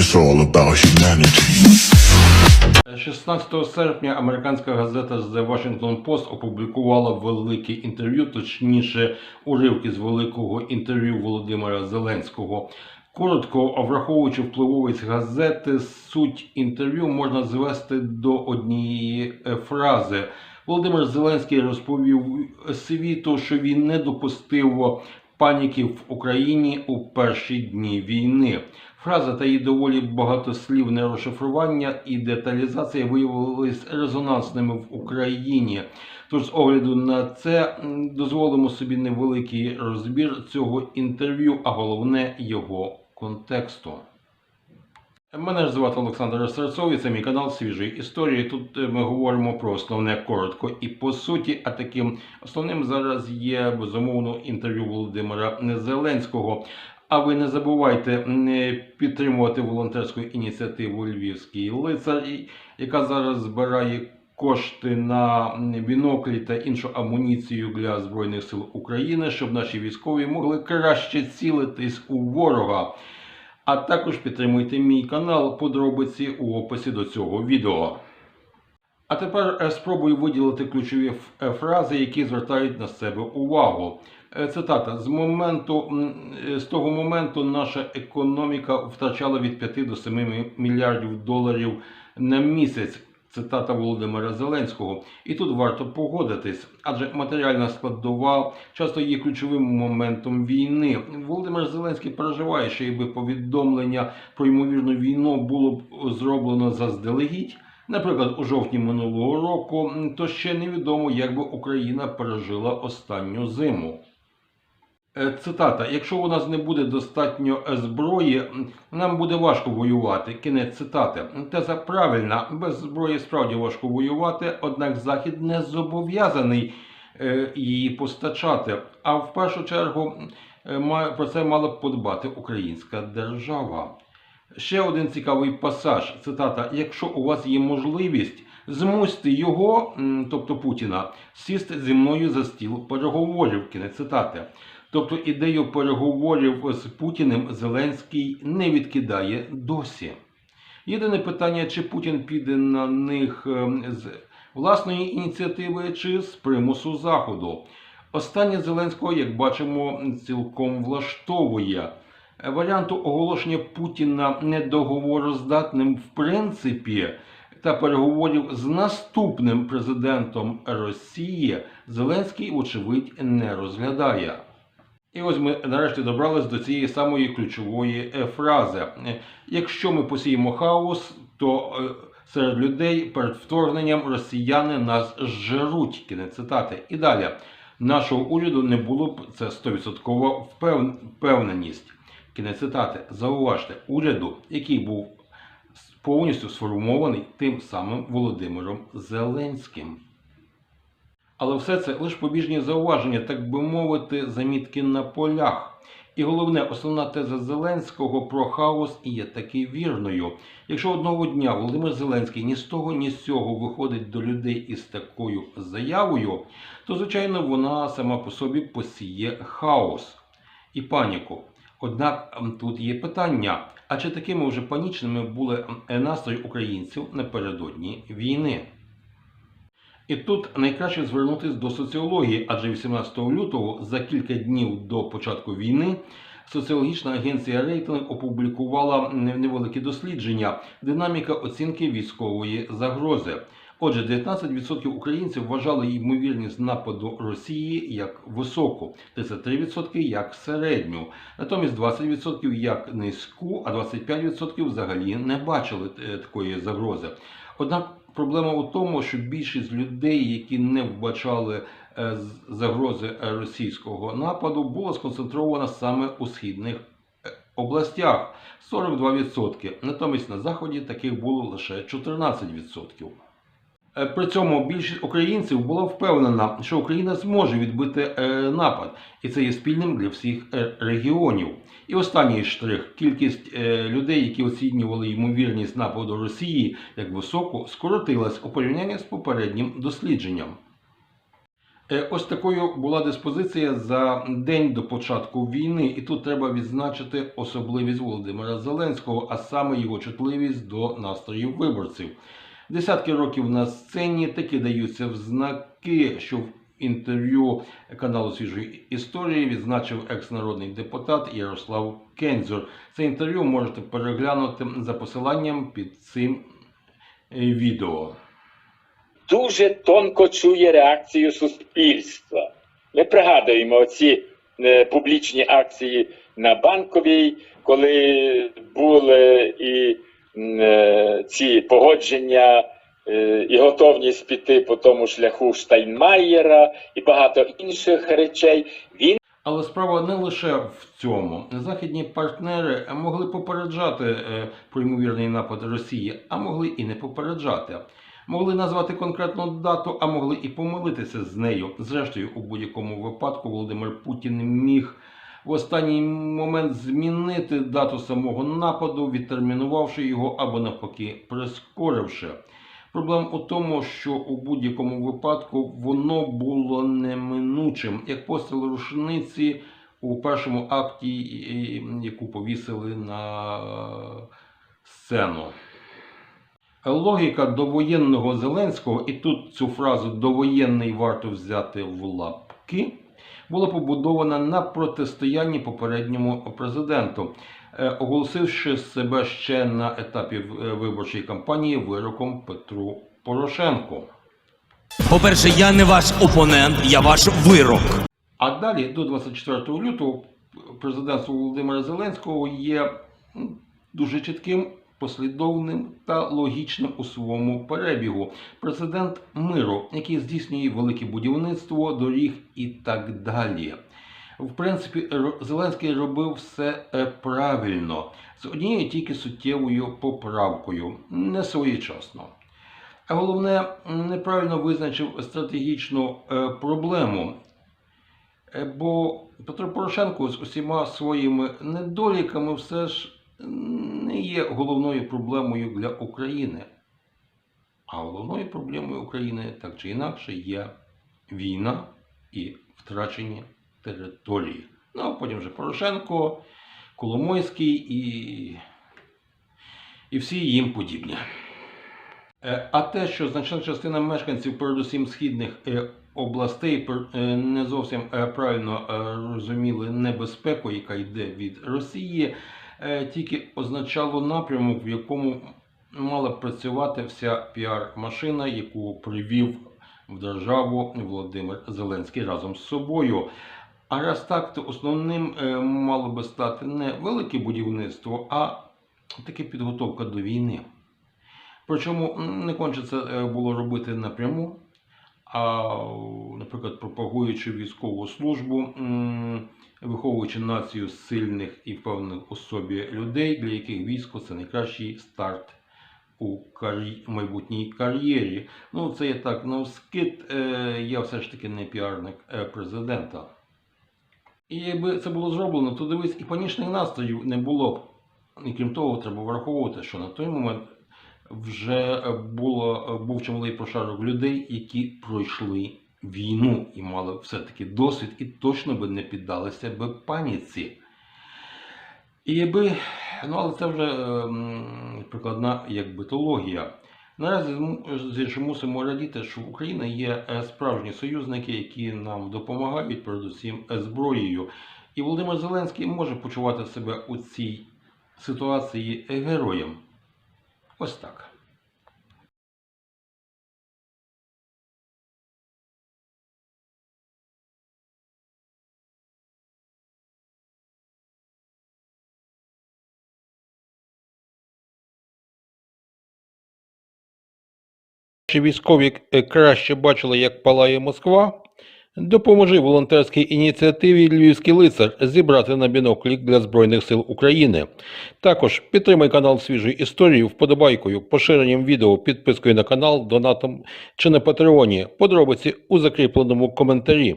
It's all about humanity. 16 серпня американська газета The Washington Post опублікувала велике інтерв'ю, точніше, уривки з великого інтерв'ю Володимира Зеленського. Коротко враховуючи впливовість газети, суть інтерв'ю можна звести до однієї е, фрази. Володимир Зеленський розповів світу, що він не допустив паніки в Україні у перші дні війни. Фраза та її доволі багатослівне розшифрування і деталізація виявились резонансними в Україні. Тож, з огляду на це, дозволимо собі невеликий розбір цього інтерв'ю, а головне його контексту. Мене ж звати Олександр Серцов, і це мій канал Свіжої історії. Тут е, ми говоримо про основне коротко і по суті. А таким основним зараз є безумовно інтерв'ю Володимира Зеленського. А ви не забувайте не підтримувати волонтерську ініціативу Львівський лицар, яка зараз збирає кошти на біноклі та іншу амуніцію для Збройних сил України, щоб наші військові могли краще цілитись у ворога. А також підтримуйте мій канал подробиці у описі до цього відео. А тепер е, спробую виділити ключові е, фрази, які звертають на себе увагу. Е, Цитата: з моменту з того моменту наша економіка втрачала від 5 до 7 мільярдів доларів на місяць. Цитата Володимира Зеленського. І тут варто погодитись, адже матеріальна складова часто є ключовим моментом війни. Володимир Зеленський переживає, що якби повідомлення про ймовірну війну було б зроблено заздалегідь, наприклад, у жовтні минулого року, то ще невідомо, як би Україна пережила останню зиму. Е, Цитата: якщо у нас не буде достатньо зброї, нам буде важко воювати. Кінець цитати. Теза правильна, без зброї справді важко воювати, однак Захід не зобов'язаний е, її постачати. А в першу чергу е, про це мала б подбати українська держава. Ще один цікавий пасаж. Цитата: Якщо у вас є можливість, змусьте його, тобто Путіна, сісти зі мною за стіл переговорів. Кінець цитати. Тобто ідею переговорів з Путіним Зеленський не відкидає досі. Єдине питання, чи Путін піде на них ем, з власної ініціативи чи з примусу Заходу. Останнє Зеленського, як бачимо, цілком влаштовує. Варіанту оголошення Путіна недоговороздатним в принципі та переговорів з наступним президентом Росії Зеленський, вочевидь, не розглядає. І ось ми нарешті добрались до цієї самої ключової е, фрази. Е, Якщо ми посіємо хаос, то е, серед людей перед вторгненням росіяни нас зжеруть. Кінець цитати. І далі. Нашого уряду не було б це 100% впевненість. Кінець цитати. Зауважте, уряду, який був повністю сформований тим самим Володимиром Зеленським. Але все це лише побіжні зауваження, так би мовити, замітки на полях. І головне, основна теза Зеленського про хаос і є таки вірною. Якщо одного дня Володимир Зеленський ні з того, ні з цього виходить до людей із такою заявою, то звичайно вона сама по собі посіє хаос і паніку. Однак тут є питання: а чи такими вже панічними були настрої українців напередодні війни? І тут найкраще звернутися до соціології, адже 18 лютого, за кілька днів до початку війни, соціологічна агенція рейтинг опублікувала не- невелике дослідження динаміка оцінки військової загрози. Отже, 19% українців вважали ймовірність нападу Росії як високу, 33% як середню, натомість 20% як низьку, а 25% взагалі не бачили е, такої загрози. Однак проблема у тому, що більшість людей, які не вбачали е, загрози російського нападу, була сконцентрована саме у східних е, областях 42%. Натомість на заході таких було лише 14%. Е, При цьому більшість українців була впевнена, що Україна зможе відбити е, напад, і це є спільним для всіх е, регіонів. І останній штрих: кількість людей, які оцінювали ймовірність нападу Росії як високу, скоротилась у порівнянні з попереднім дослідженням. Ось такою була диспозиція за день до початку війни, і тут треба відзначити особливість Володимира Зеленського, а саме його чутливість до настроїв виборців. Десятки років на сцені таки даються в знаки, що в інтерв'ю каналу свіжої історії відзначив екс-народний депутат Ярослав Кензюр. Це інтерв'ю можете переглянути за посиланням під цим е, відео. дуже тонко чує реакцію суспільства. Ми пригадуємо ці е, публічні акції на банковій, коли були і ці погодження е, і готовність піти по тому шляху Штайнмаєра і багато інших речей. Він Але справа не лише в цьому. Західні партнери могли попереджати е, про ймовірний напад Росії, а могли і не попереджати. Могли назвати конкретну дату, а могли і помилитися з нею. Зрештою, у будь-якому випадку Володимир Путін міг в останній момент змінити дату самого нападу, відтермінувавши його або навпаки прискоривши. Проблема у тому, що у будь-якому випадку воно було неминучим, як постріл рушниці у першому акті, яку повісили на сцену. Логіка довоєнного Зеленського, і тут цю фразу довоєнний варто взяти в лапки, була побудована на протистоянні попередньому президенту, е, оголосивши себе ще на етапі е, виборчої кампанії вироком Петру Порошенку. По-перше, я не ваш опонент, я ваш вирок. А далі, до 24 лютого, президентство Володимира Зеленського є дуже чітким, послідовним та логічним у своєму перебігу. Президент миру, який здійснює велике будівництво, доріг і так далі. В принципі, Зеленський робив все е, правильно, з однією тільки суттєвою поправкою, не своєчасно. А головне, неправильно визначив стратегічну е, проблему. Е, Бо Петро Порошенко з усіма своїми недоліками все ж не є головною проблемою для України. А головною проблемою України так чи інакше є війна і втрачені території. Ну а потім вже Порошенко, Коломойський і, і всі їм подібні. Е, А те, що значна частина мешканців, передусім східних е, областей, е, не зовсім правильно розуміли небезпеку, яка йде від Росії, тільки означало напрямок, в якому мала працювати вся піар-машина, яку привів в державу Володимир Зеленський разом з собою. А раз так, то основним е, мало би стати не велике будівництво, а таки підготовка до війни. Причому не це е, було робити напряму, а, наприклад, пропагуючи військову службу, виховуючи націю сильних і впевнених у собі людей, для яких військо це найкращий старт у майбутній кар'єрі. Ну, це я так навскид, е, я все ж таки не піарник е, президента. І якби це було зроблено, то дивись, і панічних настроїв не було б. І крім того, треба враховувати, що на той момент вже було, був чималий прошарок людей, які пройшли війну і мали все-таки досвід, і точно би не піддалися би паніці. І якби, ну але це вже ем, прикладна як битологія. Наразі ж мусимо радіти, що Україна є е, справжні союзники, які нам допомагають, передусім е, зброєю. І Володимир Зеленський може почувати себе у цій ситуації е, героєм. Ось так. Військові е, краще бачили, як палає Москва? Допоможи волонтерській ініціативі Львівський лицар зібрати на біноклі для Збройних сил України. Також підтримай канал свіжої історії вподобайкою, поширенням відео, підпискою на канал, донатом чи на Патреоні. Подробиці у закріпленому коментарі.